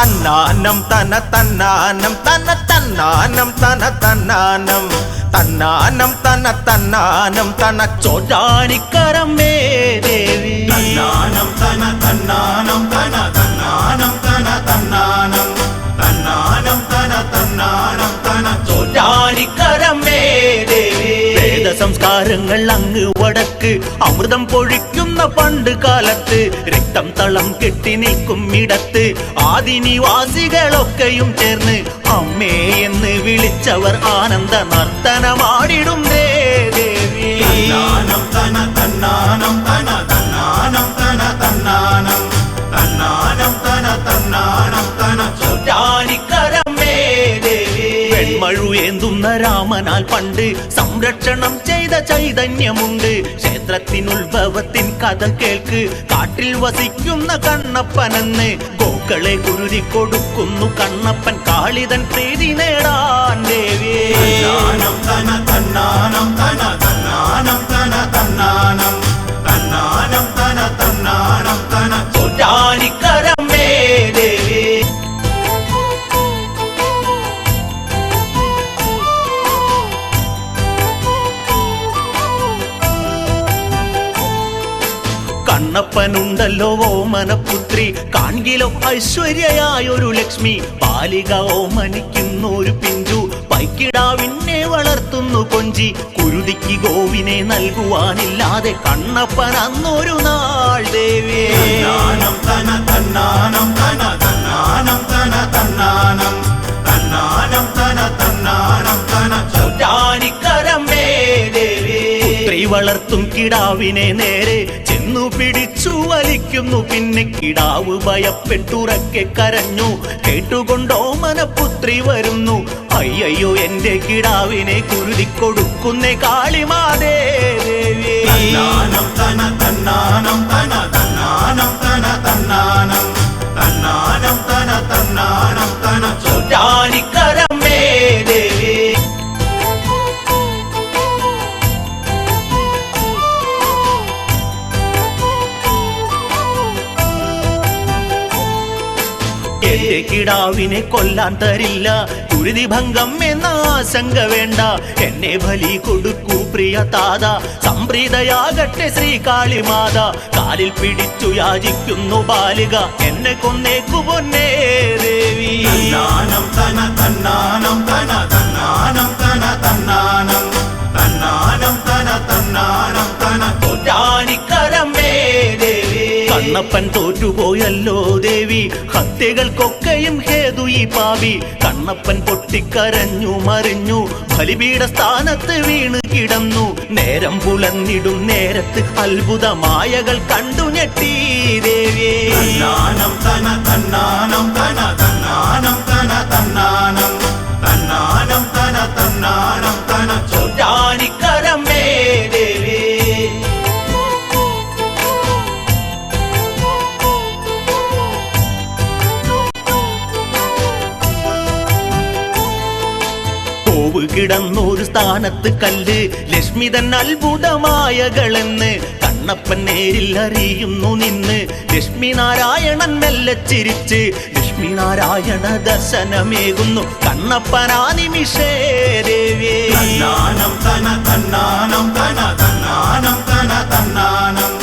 തന്നാനം തന തന്നാനം തന തന്നാനം തന തന്നാനം തന്നാനം തന തന്നാനം തന ചോറ്റാനിക്കരമേ ദേവി തന്നാനം തന തന്നാനം തന തന്നാനം തന തന്നാനം തന്നാനം തന തന്നാനം തന ചോറ്റാനിക്കരമേ ദേവി വേദ സംസ്കാരങ്ങൾ അങ്ങ് വടക്ക്. അമൃതം പൊഴിക്കുന്ന പണ്ട് കാലത്ത് രക്തം തളം കെട്ടി നിൽക്കും ഇടത്ത്. ആദിനിവാസികളൊക്കെയും ചേർന്ന് അമ്മേ എന്ന് വിളിച്ചവർ ആനന്ദ നർത്തനമാടിടും ദേവി. തന്നാനം തന തന്നാനം തന ഏന്തുന്ന രാമനാൽ പണ്ട് സംരക്ഷണം ചെയ്ത ചൈതന്യമുണ്ട്. ക്ഷേത്രത്തിനുത്ഭവത്തിൻ കഥ കേൾക്ക്. കാട്ടിൽ വസിക്കുന്ന കണ്ണപ്പനെന്ന് ഗോക്കളെ കുരുതി കൊടുക്കുന്നു. കണ്ണപ്പൻ കാളിതൻ പ്രീതി നേടാൻ ദേവിയേ തന്നാനം കണ്ണപ്പനുണ്ടല്ലോ ഓമനപുത്രി കാൺകിലോ ഐശ്വര്യയായൊരു ലക്ഷ്മി. ബാലിക ഓമനിക്കുന്നു ഒരു പിഞ്ചു. പൈക്കിടാവിനെ വളർത്തുന്നു കൊഞ്ചി. കുരുതിക്ക് ഗോവിനെ നൽകുവാനില്ലാതെ കണ്ണപ്പൻ അന്നൊരു നാൾ ദേവേ. തന്നാനം തന തന്നാനം തന തന്നാനം തന തന്നാനം തന്നാനം തന തന്നാനം തന ചോറ്റാനിക്കരമേ വളർത്തും കിടാവിനെ നേരെ. ചെന്നു പിടിച്ചു വലിക്കുന്നു. പിന്നെ കിടാവ് ഭയപ്പെട്ടുറക്കെ കരഞ്ഞു. കേട്ടുകൊണ്ടോ മനപുത്രി വരുന്നു. അയ്യോ എന്റെ കിടാവിനെ കുരുതി കൊടുക്കുന്നേ കാളിമാതേ. എന്റെ കിടാവിനെ കൊല്ലാൻ തരില്ല. കുരുതി ഭംഗം എന്ന ആശങ്ക വേണ്ട. എന്നെ ബലി കൊടുക്കൂ പ്രിയ താത. സംപ്രീതയാകട്ടെ ശ്രീ കാളിമാത. കാലിൽ പിടിച്ചു യാചിക്കുന്നു ബാലിക. എന്നെ കൊന്നേക്കു പൊന്നേ ദേവി. തന്നാനം തന തന്നാനം തന തന്നാനം. കണ്ണപ്പൻ തോറ്റുപോയല്ലോ ദേവി. ഹത്യകൾക്കൊക്കെയും ഹേതു ഈ പാവി കണ്ണപ്പൻ പൊട്ടിക്കരഞ്ഞു മറിഞ്ഞു. ബലിപീഠ സ്ഥാനത്ത് വീണ് കിടന്നു. നേരം പുലന്നിടും നേരത്ത് അത്ഭുതമായകൾ കണ്ടു ഞെട്ടി ദേവിയേ. കിടന്നൊരു സ്ഥാനത്ത് കല്ല്. ലക്ഷ്മി തൻ അത്ഭുതമായകളെന്ന് കണ്ണപ്പൻ നേരിൽ അറിയുന്നു നിന്ന്. ലക്ഷ്മി നാരായണൻ മെല്ലെ ചിരിച്ച് ലക്ഷ്മി നാരായണ ദർശനമേകുന്നു. കണ്ണപ്പനാ നിമിഷേ ദേവിയേ തന്നാനം തന തന്നാനം തന തന്നാനം തന തന്നാനം